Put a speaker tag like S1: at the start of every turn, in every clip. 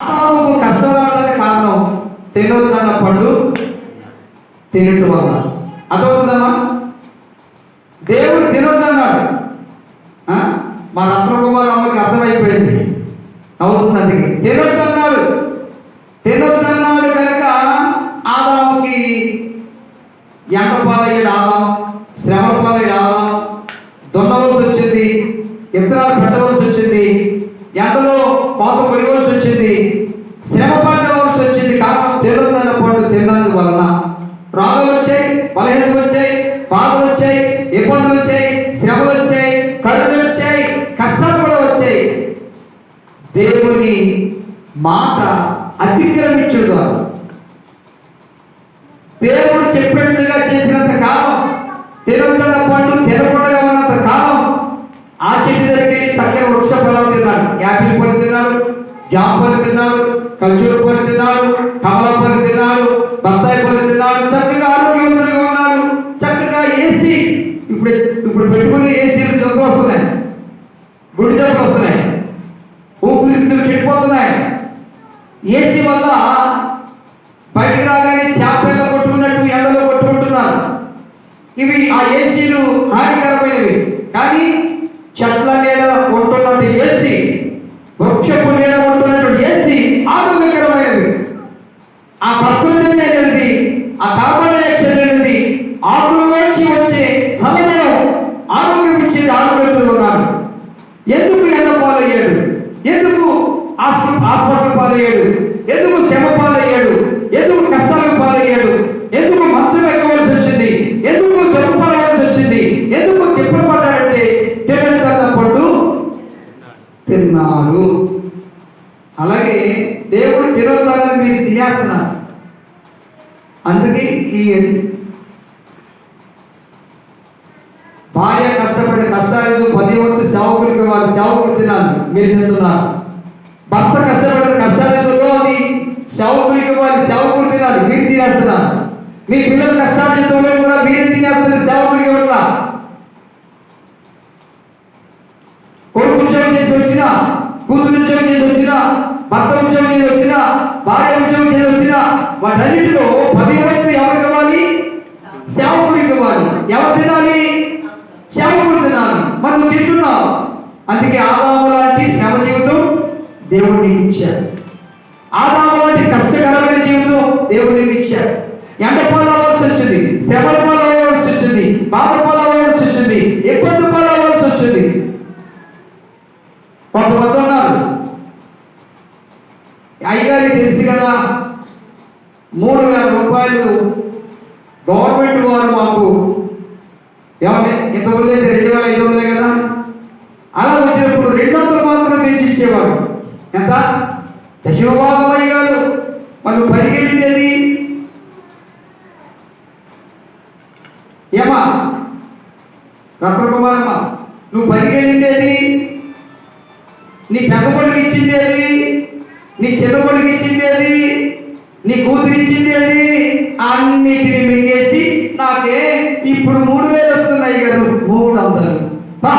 S1: ఆదాముకు కష్టం రావడానికి కారణం తినొద్దన్న పండు తినటం వల్ల అదవుతుందమ్మా దేవుడు తినొద్దన్నాడు. మా రత్నకుమార్ అమ్మకి అర్థమైపోయింది. అవుతుంది అందుకే తినొద్దన్నాడు. తినొద్దన్నాడు కనుక ఆదాముకి ఎండ పాలయ్యాడు ఆదాం శ్రమ పాలయ్యాడు ఆదాం. దున్నవలసి వచ్చింది ఇత్తనాలు పెట్టవలసి వచ్చింది ఎండలో కోత కొయ్యవలసి వచ్చింది. తినొద్దన్న పండు తిన్నందు వలన వచ్చాయి బలహీనలు వచ్చాయి బాధలు వచ్చాయి ఇబ్బందులు వచ్చాయి శ్రమలు వచ్చాయి కరువులు వచ్చాయి కష్టాలు కూడా వచ్చాయి. దేవుని మాట అతిక్రమించడం ద్వారా దేవుడు చెప్పినట్టుగా చేసినంత కాలం తిరుగుతున్న పండు తిరగకుండా ఉన్నంత కాలం ఆ చెట్టు దగ్గరికి చక్కని వృక్ష ఫలం తిన్నాడు. యాపిల్ పని తిన్నాడు జామ పని తిన్నాడు ఖర్జూరు పని తిన్నాడు కమలా పని తిన్నాడు బత్తాయి పని తిన్నాడు చక్కగా ఆరోగ్యవంతుడిగా ఉన్నాడు చక్కగా ఏసీ ఇప్పుడు ఇప్పుడు పెట్టుకుని ఏసీలు జబ్బులు వస్తున్నాయి గుడి జబ్బులు వస్తున్నాయి ఊపిరితిత్తులు చెడిపోతున్నాయి ఏసీ వల్ల బయటికి రాగానే చేపల్లో కొట్టుకున్నట్టు ఎండలో కొట్టుకుంటున్నారు. ఇవి ఆ ఏసీలు హానికరమైనవి. కానీ చెట్ల నీడ ఉంటున్నట్టు ఏసీ వృక్షపు నీడ ఉంటున్నటువంటి ఏసీ ఆరోగ్యకరమైనది ఆ ప్రకృతి అనేది ఆ కార్బన్ డైఆక్సైడ్ అనేది ఆకుల నుంచి వచ్చే చల్లదనం ఆరోగ్యం ఇచ్చేది ఆరోగ్యంతో ఉన్నారు. ఎందుకు ఎండ పాలయ్యాడు ఎందుకు పాలయ్యాడు. ఎందుకు శ్రమ పాలయ్యాడు? ఎందుకు కష్టాలకు పాలయ్యాడు? ఎందుకు మంచం ఎక్కవలసి వచ్చింది? ఎందుకు జబ్బు పడవలసి వచ్చింది? ఎందుకు తిప్పలు పడ్డాడంటే తప్పడు తిన్నాడు. అలాగే దేవుడు తినొద్దని మీరు తినేస్తున్నారు. అందుకే ఈ భార్య కష్టపడి కష్టాలు పది వంతు సేవకులకి వారి సేవకులు తినాలి. మీరు తింటున్నారు. భర్త కష్టపడిన కష్టాలతో అది సేవకులకి ఇవ్వాలి సేవకులు తినాలి మీరు తినేస్తున్నారు. మీ పిల్లల కష్టాలతో కూడా మీరు తినేస్తున్నారు సేవకులకి ఇవ్వట్లా కొడుకు ఉద్యోగం చేసి వచ్చిన కూతురు ఉద్యోగం చేసి వచ్చిన భర్త ఉద్యోగం చేసి వచ్చిన భార్య ఉద్యోగం చేసి వచ్చిన వాటన్నిటిలో పది వైపు ఎవరికి ఇవ్వాలి? సేవకుడికి ఇవ్వాలి ఎవరు తినాలి? సేవకుడు తినాలి. మరి నువ్వు తింటున్నావు. అందుకే ఆదాముల దేవుడు నీకు ఇచ్చాడు. ఆదాము లాంటి కష్టకరమైన జీవితం దేవుడు నీకు ఇచ్చాడు. ఎండ పాలవలసి వచ్చింది శ్రమల పాలవలసి వచ్చింది బాధ పాలవలసి వచ్చింది ఇబ్బంది పాలవలసి వచ్చింది. కొంతమంది ఉన్నారు. అయ్యగారికి తెలుసు కదా మూడు వేల రూపాయలు గవర్నమెంట్ వారు మాకు ఏమంటే ఇంతకుముందు అయితే రెండు వేల ఐదు వందలే కదా? అలా వచ్చినప్పుడు రెండు వందలు మాత్రం తెచ్చి ఇచ్చేవారు. ఎంత? దశమభాగం అయ్యారు మరి నువ్వు పరిగెళ్ళిండేది ఏమా రత్నకుమారమ్మ నువ్వు పరిగెళ్ళిండేది నీ పెద్ద కొడుకు ఇచ్చిండేది? నీ చిన్న కొడుకు ఇచ్చిండేది? నీ కూతురు ఇచ్చిండేది? అన్నిటిని మింగేసి నాకే ఇప్పుడు మూడు వేలు వస్తున్నాయి గారు మూడు వందలు. బా!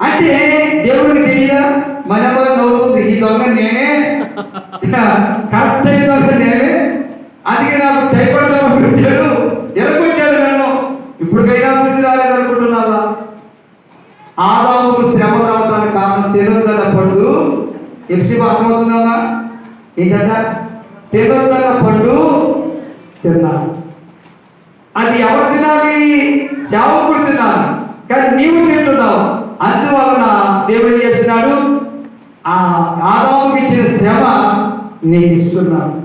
S1: అంటే దేవుడికి తెలియదా? మనలో దొంగ నేనే. కరెక్ట్ అయిన దొంగ నేనే. అందుకే నాకు టైపాయిడ్ రోగం పెట్టాడు. ఎరగొట్టాడు నన్ను? ఇప్పటికైనా బుద్ధి రాలేదనుకుంటున్నావా ఆదాముకు శ్రమ రావడానికి కారణం తినొద్దన్న పండు. ఎప్సి అర్థమవుతుందమ్మా ఏంటంట? తినొద్దన్న పండు తిన్నాను అది ఎవరు తినాలి? సేవకుడు తిన్నాను కానీ నీవు తింటున్నావు. అందువలన దేవుడు ఏం చేస్తున్నాడు? ఆ ఆదాముకి ఇచ్చిన శ్రమ నేను ఇస్తున్నాను.